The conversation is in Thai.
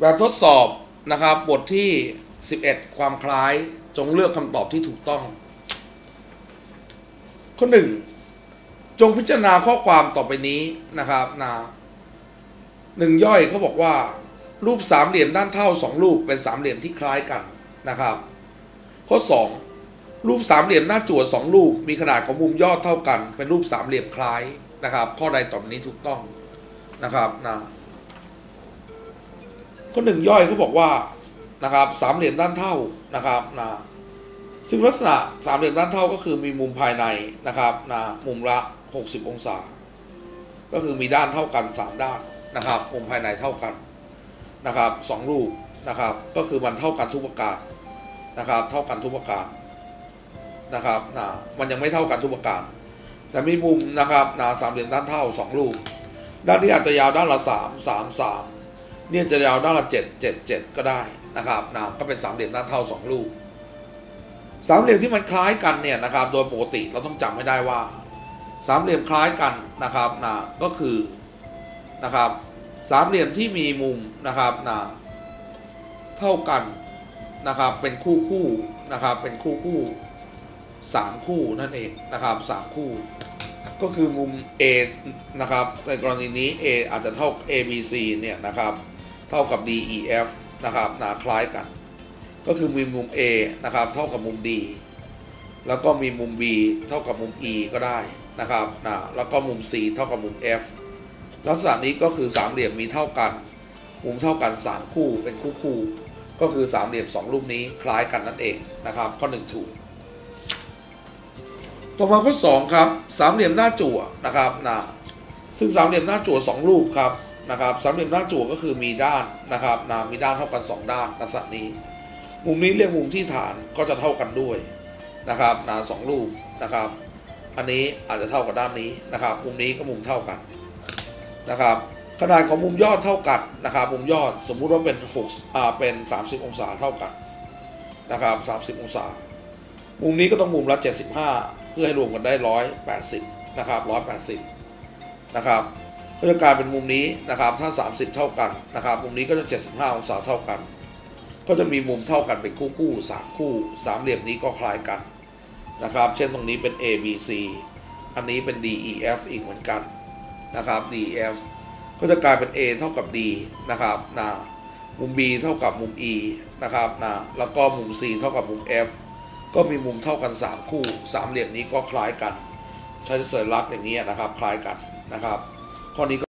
แบบทดสอบนะครับบทที่ 11 ความคล้ายจงเลือกคำตอบที่ถูกต้อง ข้อหนึ่งจงพิจารณาข้อความต่อไปนี้นะครับนะหนึ่งย่อยเขาบอกว่า รูปสามเหลี่ยมด้านเท่าสองรูปเป็นสามเหลี่ยมที่คล้ายกันนะครับ ข้อสองรูปสามเหลี่ยมหน้าจั่วสองรูปมีขนาดของมุมยอดเท่ากัน เป็นรูปสามเหลี่ยมคล้ายนะครับ ข้อใดต่อไปนี้ถูกต้องนะครับนะ ข้อหนึ่งย่อยเขาบอกว่านะครับสามเหลี่ยมด้านเท่านะครับนะซึ่งลักษณะสามเหลี่ยมด้านเท่าก็คือมีมุมภายในนะครับนะมุมละ 60 องศา ก็คือมีด้านเท่ากัน 3 ด้านนะครับมุมภายในเท่ากันนะครับสองรูปนะครับก็คือมันเท่ากันทุกประการนะครับเท่ากันทุกประการนะครับนะมันยังไม่เท่ากันทุกประการแต่มีมุมนะครับนะสามเหลี่ยมด้านเท่าสองรูป ด้านนี้อาจจะยาวด้านละสามสามสาม เนี่ยจะยาวด้านละเจ็ดเจ็ดเจ็ดก็ได้นะครับนะก็เป็นสามเหลี่ยมด้านเท่าสองรูปสามเหลี่ยมที่มันคล้ายกันเนี่ยนะครับ โดยปกติเราต้องจำให้ได้ว่า สามเหลี่ยมคล้ายกันนะครับนะก็คือนะครับสามเหลี่ยมที่มีมุมนะครับนะเท่ากันนะครับเป็นคู่คู่นะครับเป็นคู่คู่สามคู่นั่นเองนะครับสามคู่ ก็คือมุม A นะครับในกรณีนี้ A อาจจะเท่า A B C เนี่ยนะครับ เท่ากับ D E F นะครับนะคล้ายกัน ก็คือมีมุม A นะครับเท่ากับมุม D แล้วก็มีมุม B เท่ากับมุม E ก็ได้นะครับนะแล้วก็มุม C เท่ากับมุม F ลักษณะนี้ก็คือสามเหลี่ยมมีเท่ากัน มุมเท่ากัน 3 คู่เป็นคู่คู่ก็คือสามเหลี่ยม2รูปนี้คล้ายกันนั่นเองนะครับข้อ1ถูกต่อมาข้อ2ครับสามเหลี่ยมหน้าจั่วนะครับนะซึ่งสามเหลี่ยมหน้าจั่ว2รูปครับ นะครับสามเหลี่ยมหน้าจั่วก็คือมีด้านนะครับนะมีด้านเท่ากัน 2 ด้านลักษณะนี้ มุมนี้เรียกมุมที่ฐานก็จะเท่ากันด้วยนะครับนะสองรูปนะครับ อันนี้อาจจะเท่ากับด้านนี้นะครับ มุมนี้ก็มุมเท่ากันนะครับ ขนาดของมุมยอดเท่ากันนะครับ มุมยอดสมมุติว่าเป็น6อ่าเป็น 30 องศาเท่ากันนะครับ30 องศา มุมนี้ก็ต้องมุมละ75 เพื่อให้รวมกันได้ 180นะครับ180นะครับ ก็จะกลายเป็นมุมนี้นะครับ ถ้า 30 เท่ากันนะครับ มุมนี้ก็จะ 75 องศาเท่ากัน ก็จะมีมุมเท่ากันเป็นคู่คู่สามคู่สามเหลี่ยมนี้ก็คล้ายกันนะครับ เช่นตรงนี้เป็น A B C อันนี้เป็น D E F อีกเหมือนกันนะครับ D E F ก็จะกลายเป็น A เท่ากับ D นะครับนะมุม B เท่ากับมุม E นะครับนะแล้วก็มุม C เท่ากับมุม F ก็มีมุมเท่ากัน 3 คู่สามเหลี่ยมนี้ก็คล้ายกัน ใช้สัญลักษณ์อย่างนี้นะครับ คล้ายกันนะครับ ข้อนี้ก็